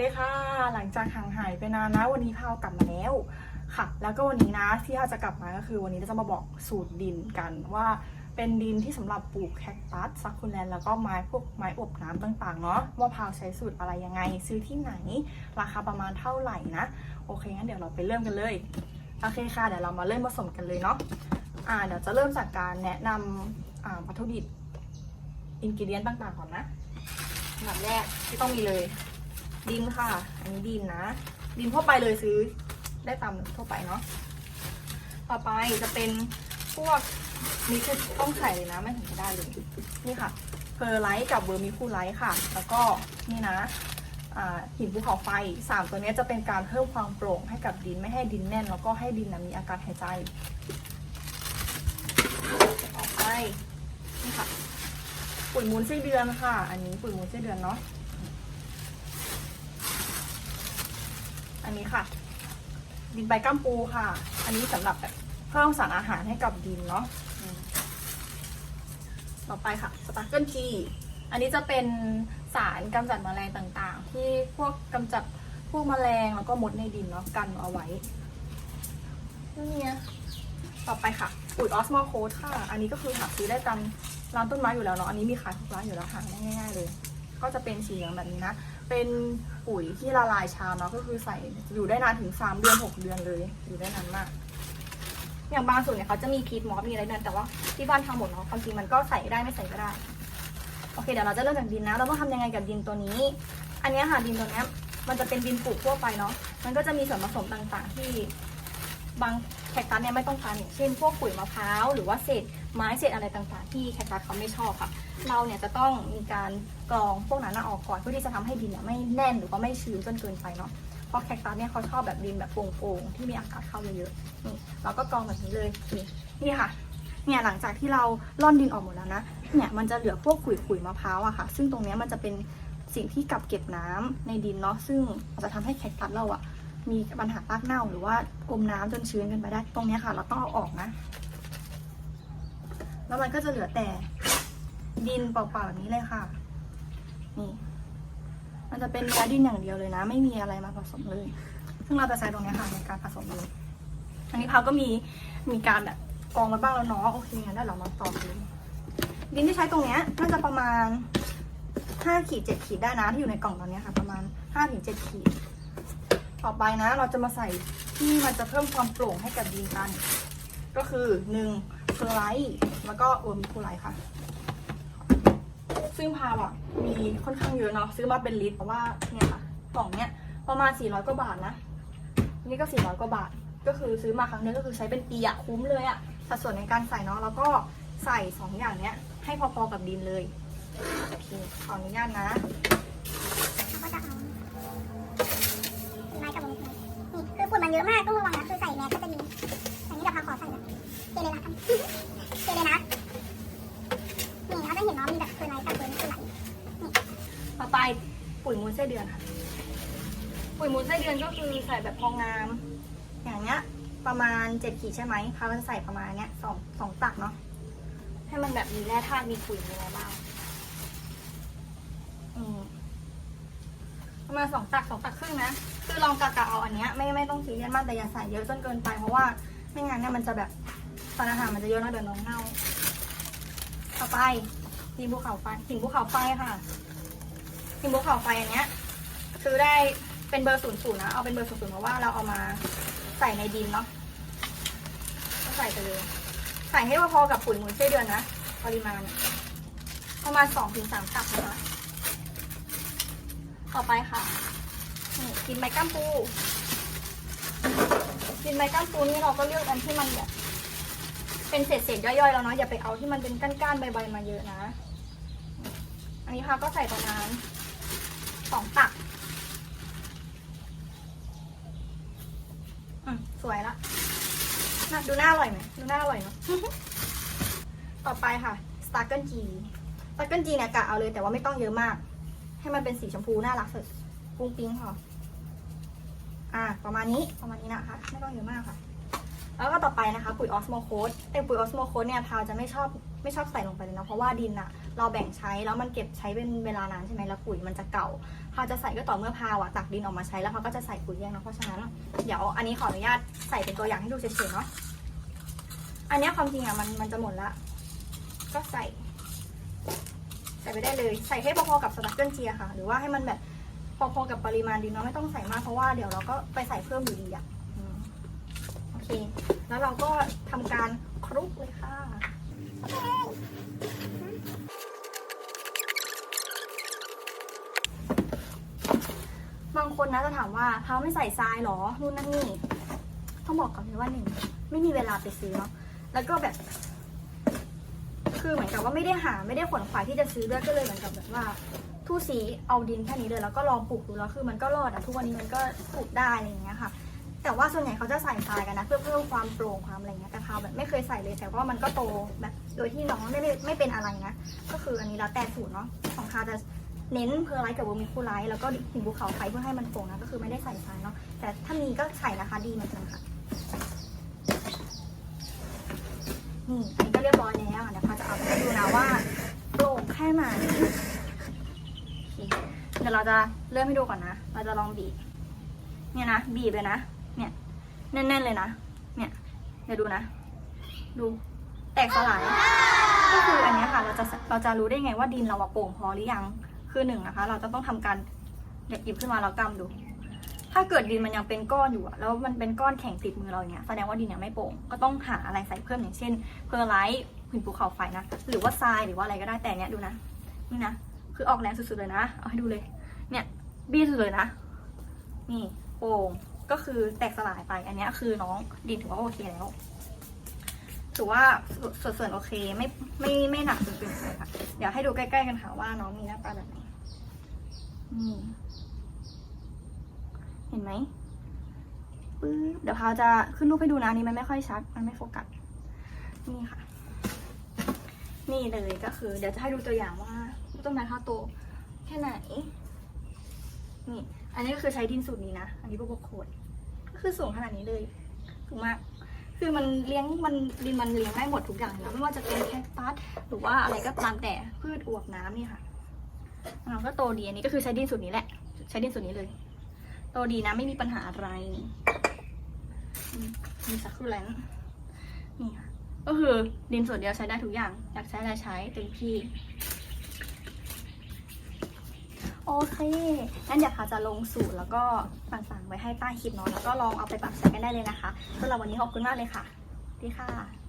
ดีค่ะ หลังจากห่างหายไปนานนะ วันนี้พาวกลับมาแล้วค่ะ แล้วก็วันนี้นะที่เราจะกลับมาก็คือวันนี้เราจะมาบอกสูตรดินกันว่าเป็นดินที่สำหรับปลูกแคคตัสซักคูแลนแล้วก็ไม้พวกไม้อบน้ำต่างๆเนาะว่าพาวใช้สูตรอะไรยังไง ซื้อที่ไหน ราคาประมาณเท่าไหร่นะ โอเคงั้นเดี๋ยวเราไปเริ่มกันเลย โอเคค่ะ เดี๋ยวเรามาเริ่มผสมกันเลยเนาะอ่าเดี๋ยวจะเริ่มจากการแนะนำอ่าวัตถุดิบอินกิเดียนต่างๆก่อนนะอันดับแรกที่ต้องมีเลย ดินค่ะ อันนี้ดินนะ ดินทั่วไปเลยซื้อได้ตามทั่วไปเนาะ ต่อไปจะเป็นพวกนี่คือต้องใส่เลยนะไม่ถึงจะได้เลย นี่ค่ะ เพอร์ไลท์กับเวอร์มิคูไลท์ค่ะ แล้วก็นี่นะหินภูเขาไฟสามตัวนี้จะเป็นการเพิ่มความโปร่งให้กับดินไม่ให้ดินแน่น แล้วก็ให้ดินนะมีอากาศหายใจต่อไปนี่ค่ะปุ๋ยมูลไส้เดือนค่ะ อันนี้ปุ๋ยมูลไส้เดือนเนาะ อันนี้ค่ะ ดินใบกัมปูค่ะ อันนี้สำหรับแบบเพิ่มสารอาหารให้กับดินเนาะต่อไปค่ะสปาร์เกิลทีอันนี้จะเป็นสารกำจัดแมลงต่างๆ ที่พวกกำจัดพวกแมลงแล้วก็มดในดินเนาะกันเอาไว้นี่ต่อไปค่ะปุ๋ยออสโมโคดค่ะ อันนี้ก็คือหาซื้อได้ตามร้านต้นไม้อยู่แล้วเนาะอันนี้มีขายทุกร้านอยู่แล้วหาได้ง่าย ๆเลย ก็จะเป็นสีเหลืองแบบนี้นะ เป็นปุ๋ยที่ละลายชาเนาะก็คือใส่อยู่ได้นานถึง 3 เดือน 6 เดือนเลย อยู่ได้นานมาก อย่างบางส่วนเนี่ยเขาจะมีพีทมอสมีอะไรเดินแต่ว่าที่บ้านทำหมดเนาะความจริงมันก็ใส่ได้ไม่ใส่ก็ได้ โอเคเดี๋ยวเราจะเริ่มจากดินนะ เราต้องทำยังไงกับดินตัวนี้ อันนี้ค่ะดินตัวนี้มันจะเป็นดินปลูกทั่วไปเนาะ มันก็จะมีส่วนผสมต่างๆที่บางแคคตัสเนี่ยไม่ต้องการอย่างเช่น พวกปุ๋ยมะพร้าวหรือว่าเศษ ไม้เศษอะไรต่างๆ ที่แคคตัสเขาไม่ชอบค่ะ เราเนี่ยจะต้องมีการกรองพวกนั้นออกก่อนเพื่อที่จะทำให้ดินเนี่ยไม่แน่นหรือว่าไม่ชื้นจนเกินไปเนาะเพราะแคคตัสเนี่ยเขาชอบแบบดินแบบโปร่งๆที่มีอากาศเข้าเยอะๆนี่เราก็กรองแบบนี้เลยนี่นี่ค่ะเนี่ยหลังจากที่เราล่อนดินออกหมดแล้วนะเนี่ยมันจะเหลือพวกขุยขุยๆมะพร้าวอะค่ะ ซึ่งตรงนี้มันจะเป็นสิ่งที่กักเก็บน้ำในดินเนาะซึ่งจะทำให้แคคตัสเราอะมีปัญหารากเน่าหรือว่าอมน้ำจนชื้นกันไปได้ ตรงนี้ค่ะ เราต้องเอาออกนะ แล้วมันก็จะเหลือแต่ ดินเปล่าๆแบบนี้เลยค่ะ นี่ มันจะเป็นเนื้อดินอย่างเดียวเลยนะ ไม่มีอะไรมาผสมเลย ซึ่งเราจะใช้ตรงนี้ค่ะในการผสมเลยอันนี้พาก็มีมีการแบบกรองมาบ้างแล้วเนาะโอเคงั้นเดี๋ยวเรามาต่อดินดินที่ใช้ตรงเนี้ยน่าจะประมาณห้าขีดเจ็ดขีดได้นะที่อยู่ในกล่องตอนนี้ค่ะ ประมาณห้าถึงเจ็ดขีด ต่อไปนะ เราจะมาใส่ที่มันจะเพิ่มความโปร่งให้กับดินกัน ก็คือหนึ่ง เฟอร์ไลท์แล้วก็โอมิคูไลท์ค่ะ ซึ่งพาวอะมีค่อนข้างเยอะเนาะซื้อมาเป็นลิตรเพราะว่าเนี่ยค่ะกล่องเนี้ยประมาณ 400 กว่าบาทนะ นี่ก็ 400 กว่าบาท ก็คือซื้อมาครั้งนึงก็คือใช้เป็นปีอะคุ้มเลยอะสัดส่วนในการใส่เนาะแล้วก็ใส่ 2 อย่างเนี้ยให้พอๆกับดินเลย โอเค ขออนุญาตนะ แล้วก็จะเอาไม้กับวงนี่คือฝุ่นมันเยอะมากต้องระวังนะคือใส่แมสก็จะมีอันนี้เดี๋ยวพาขอใส่แบบเทเลยละกันเทเลยนะนี่เขาจะเห็นเนาะมีแบบคือไลท์กับเบอร์นี่คือไหล ต่อไปปุ๋ยมูลไส้ เดือนค่ะปุ๋ยมูลไส้เดือนก็คือใส่แบบพองน้ำอย่างเงี้ย ประมาณเจ็ดขีดใช่ไหมพาก็จะใส่ประมาณเนี้ยสองสองตักเนาะให้มันแบบมีแร่ธาตุมีปุ๋ยมีอะไรบ้างอืมประมาณสองตักสองตักครึ่งนะคือลองกะกะเอาอันเนี้ยไม่ไม่ต้องซีเรียสมากแต่อย่าใส่เยอะจนเกินไปเพราะว่าไม่งั้นเนี่ยมันจะแบบสารอาหารมันจะเยอะนะเดี๋ยวน้องเน่าต่อไปหินภูเขาไฟหินภูเขาไฟค่ะ หินภูเขาไฟอันเนี้ยซื้อได้เป็นเบอร์ศูนย์ศูนย์นะ เอาเป็นเบอร์ศูนย์ศูนย์เพราะว่าเราเอามาใส่ในดินเนาะก็ใส่ไปเลย ใส่ให้พอๆกับปุ๋ยมูลไส้เดือนนะปริมาณประมาณสองถึงสามตักนะคะ ต่อไปค่ะนี่กินใบก้ามปูกินใบก้ามปูนี่เราก็เลือกอันที่มันแบบเป็นเศษๆย่อยๆแล้วเนาะอย่าไปเอาที่มันเป็นก้านๆใบๆมาเยอะนะ อันนี้ค่ะก็ใส่ประมาณ สองตัก อืมสวยละน่าดูน่าอร่อยไหมดูน่าอร่อยเนาะ ต่อไปค่ะสตาร์เกิลจีสตาร์เกิลจีเนี่ยกะเอาเลยแต่ว่าไม่ต้องเยอะมาก ให้มันเป็นสีชมพูน่ารักสุดปุ้งปิ้งพออ่า ประมาณนี้ประมาณนี้นะคะ ไม่ต้องเยอะมากค่ะ แล้วก็ต่อไปนะคะ ปุ๋ยออสโมโคสแต่ปุ๋ยออสโมโคสเนี่ยพาวจะไม่ชอบไม่ชอบใส่ลงไปเลยนะเพราะว่าดินอะ เราแบ่งใช้แล้วมันเก็บใช้เป็นเวลานานใช่ไหมแล้วปุ๋ยมันจะเก่าพาจะใส่ก็ต่อเมื่อพาวอะตักดินออกมาใช้แล้วพาก็จะใส่ปุ๋ยแยกนะเพราะฉะนั้นเดี๋ยวอันนี้ขออนุญาตใส่เป็นตัวอย่างให้ดูเฉยๆเนาะอันนี้ความจริงอะมันมันจะหมดละ ก็ใส่ ใส่ไปได้เลยใส่ให้พอๆกับสตั๊กเกิลเจียค่ะ หรือว่าให้มันแบบพอๆกับปริมาณดินเนาะไม่ต้องใส่มากเพราะว่าเดี๋ยวเราก็ไปใส่เพิ่มอยู่ดีอะโอเค แล้วเราก็ทำการคลุกเลยค่ะ บางคนนะจะถามว่าเขาไม่ใส่ทรายหรอนู่นนั่นนี่ต้องบอกก่อนเลยว่าหนึ่งไม่มีเวลาไปซื้อเนาะแล้วก็แบบ คือเหมือนกับว่าไม่ได้หาไม่ได้ขวนขวายที่จะซื้อด้วยก็เลยเหมือนกับแบบว่าทู่สีเอาดินแค่นี้เลยแล้วก็ลองปลูกดูแล้วคือมันก็รอดอะทุกวันนี้มันก็ปลูกได้อะไรอย่างเงี้ยค่ะ แต่ว่าส่วนใหญ่เขาจะใส่ทรายกันนะ เพื่อเพิ่มความโปร่งความอะไรเงี้ยแต่พาวแบบไม่เคยใส่เลยแต่ว่ามันก็โตแบบ โดยที่น้องไม่ได้ไม่เป็นอะไรนะก็คืออันนี้แล้วแต่สูตรเนาะของพาวจะ เน้นเพอร์ไลท์กับเวอร์มิคูไลท์แล้วก็หินภูเขาไฟเพื่อให้มันโปร่งนะก็คือไม่ได้ใส่ทรายเนาะแต่ถ้ามีก็ใส่นะคะดีเหมือนกันค่ะนี่อันนี้ก็เรียบร้อยแล้วเดี๋ยวพาจะเอาไปให้ดูนะว่าโปร่งแค่ไหนเดี๋ยวเราจะเริ่มให้ดูก่อนนะ เราจะลองบีบเนี่ยนะบีบเลยนะเนี่ยแน่นๆเลยนะเนี่ยเดี๋ยวดูนะ ดูแตกสลายก็คืออันนี้ค่ะเราจะเราจะรู้ได้ไงว่าดินเราอะโป่งพอหรือยัง คือหนึ่งนะคะ เราจะต้องทำการหยิบขึ้นมาแล้วกำดู ถ้าเกิดดินมันยังเป็นก้อนอยู่แล้วมันเป็นก้อนแข็งติดมือเราอย่างเงี้ยแสดงว่าดินยังไม่โป่งก็ต้องหาอะไรใส่เพิ่มอย่างเช่นเพอร์ไลท์หินภูเขาไฟนะหรือว่าทรายหรือว่าอะไรก็ได้แต่เนี้ยดูนะนี่นะคือออกแรงสุดๆเลยนะเอาให้ดูเลย เนี่ยบี้สุดเลยนะ นี่โป่งก็คือแตกสลายไปอันเนี้ยคือน้องดินถือว่าโอเคแล้ว ถือว่าส่วนส่วนโอเคไม่ไม่ไม่หนักจนเกินไปค่ะ เดี๋ยวให้ดูใกล้ๆกันค่ะว่าน้องมีหน้าตาแบบไหนนี่เห็นไหมปึ๊บเดี๋ยวพาวจะขึ้นรูปให้ดูนะอันนี้มันไม่ค่อยชัด มันไม่โฟกัสนี่ค่ะ นี่เลยก็คือ เดี๋ยวจะให้ดูตัวอย่างว่าต้นไม้ข้าวโตแค่ไหนนี่ อันนี้ก็คือใช้ดินสูตรนี้นะ อันนี้โบโบโคดก็คือสูงขนาดนี้เลยสูงมาก คือมันเลี้ยงมันดินมันเลี้ยงได้หมดทุกอย่างเลยนะไม่ว่าจะเป็นแคคตัสหรือว่าอะไรก็ตามแต่พืชอวบน้ำนี่ค่ะมันก็โตดีอันนี้ก็คือใช้ดินสูตรนี้แหละ ใช้ดินสูตรนี้เลย โตดีนะไม่มีปัญหาอะไรมีสักคูแล้วนี่ค่ะก็คือดินส่วนเดียวใช้ได้ทุกอย่าง อยากใช้อะไรใช้เต็มที่ โอเคงั้นเดี๋ยวพาจะลงสูตรแล้วก็ต่างๆไว้ให้ใต้คลิปเนาะแล้วก็ลองเอาไปปรับใช้กันได้เลยนะคะสำหรับวันนี้ขอบคุณมากเลยค่ะดีค่ะ